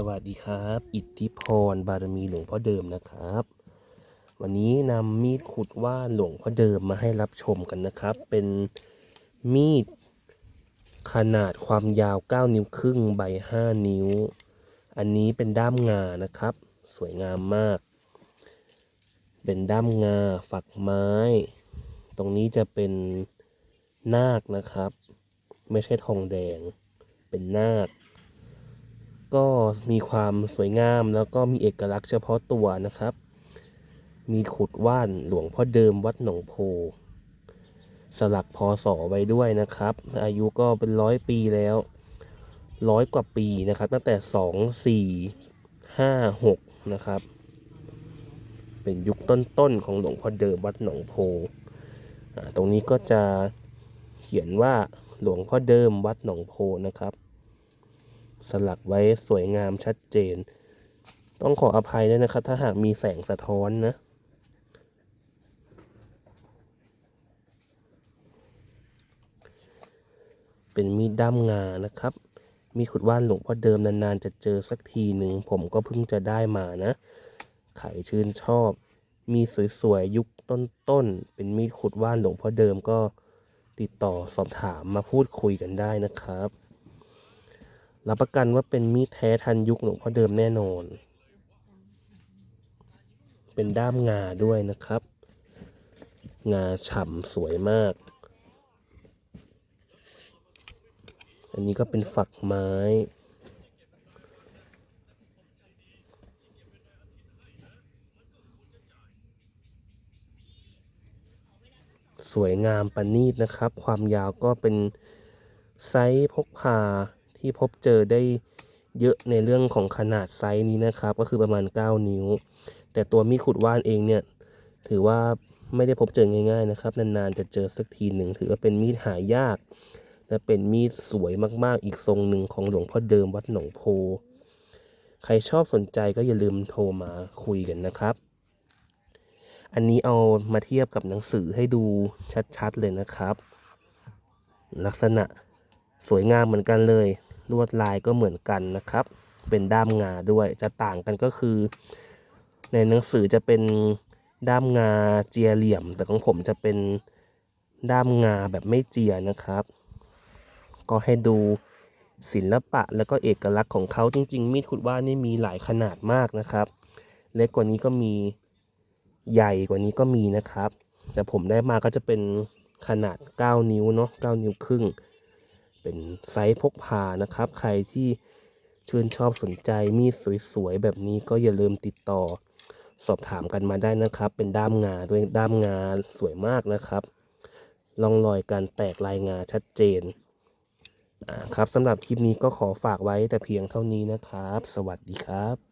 สวัสดีครับ อิทธิพรบารมีหลวงพ่อเดิมนะครับ วันนี้นำมีดขุดว่านหลวงพ่อเดิมมาให้รับชมกันนะครับ เป็นมีดขนาดความยาว 9 นิ้วครึ่งใบ 5 นิ้ว อันนี้เป็นด้ามงานะครับ สวยงามมาก เป็นด้ามงาฝักไม้ ตรงนี้จะเป็นนาคนะครับ ไม่ใช่ทองแดง เป็นนาค ก็มีความสวยงามแล้วก็มีเอกลักษณ์เฉพาะตัวนะครับ มีขุดว่านหลวงพ่อเดิมวัดหนองโพ สลักพศไว้ด้วยนะครับ อายุก็เป็นร้อยปีแล้วร้อยกว่าปีนะครับ ตั้งแต่สองสี่ห้าหกนะครับ เป็นยุคต้นๆของหลวงพ่อเดิมวัดหนองโพอ่าตรงนี้ก็จะเขียนว่าหลวงพ่อเดิมวัดหนองโพนะครับ สลักไว้สวยงามชัดเจน ต้องขออภัยด้วยนะครับ ถ้าหากมีแสงสะท้อนนะ เป็นมีดด้ามงานะครับ มีขุดว่านหลวงพ่อเดิมนานๆ จะเจอสักทีหนึ่ง ผมก็เพิ่งจะได้มานะใครชื่นชอบ มีสวยๆ ยุคต้นๆ เป็นมีดขุดว่านหลวงพ่อเดิมก็ติดต่อสอบถามมาพูดคุยกันได้นะครับ รับประกันว่าเป็นมีดแท้ทันยุคหลวงพ่อเดิมแน่นอน เป็นด้ามงาด้วยนะครับ งาฉ่ำสวยมาก อันนี้ก็เป็นฝักไม้สวยงามประณีตนะครับ ความยาวก็เป็นไซส์พกพา ที่พบเจอได้เยอะในเรื่องของขนาดไซส์นี้นะครับ ก็คือประมาณ 9 นิ้ว แต่ตัวมีดขุดว่านเองเนี่ยถือว่าไม่ได้พบเจอง่าย ๆนะครับ นานๆจะเจอสักทีหนึ่งถือว่าเป็นมีดหายากและเป็นมีดสวยมากๆ อีกทรงหนึ่งของหลวงพ่อเดิมวัดหนองโพ ใครชอบสนใจก็อย่าลืมโทรมาคุยกันนะครับ อันนี้เอามาเทียบกับหนังสือให้ดูชัดๆเลยนะครับ ลักษณะสวยงามเหมือนกันเลย ลวดลายก็เหมือนกันนะครับ เป็นด้ามงาด้วยจะต่างกันก็คือ ในหนังสือจะเป็นด้ามงาเจียเหลี่ยม แต่ของผมจะเป็นด้ามงาแบบไม่เจียนะครับ ก็ให้ดูศิลปะแล้วก็เอกลักษณ์ของเขาจริง ๆ มีดขุดว่านี่มีหลายขนาดมากนะครับ เล็กกว่านี้ก็มีใหญ่กว่านี้ก็มีนะครับ แต่ผมได้มาก็จะเป็นขนาด 9 นิ้วเนาะ9นิ้วครึ่ง เป็นไซส์พกพานะครับ ใครที่ชื่นชอบสนใจมีดสวยๆแบบนี้ก็อย่าลืมติดต่อ สอบถามกันมาได้นะครับ เป็นด้ามงาด้วยด้ามงาสวยมากนะครับร่องรอยการแตกลายงาชัดเจนครับสำหรับคลิปนี้ก็ขอฝากไว้แต่เพียงเท่านี้นะครับ สวัสดีครับ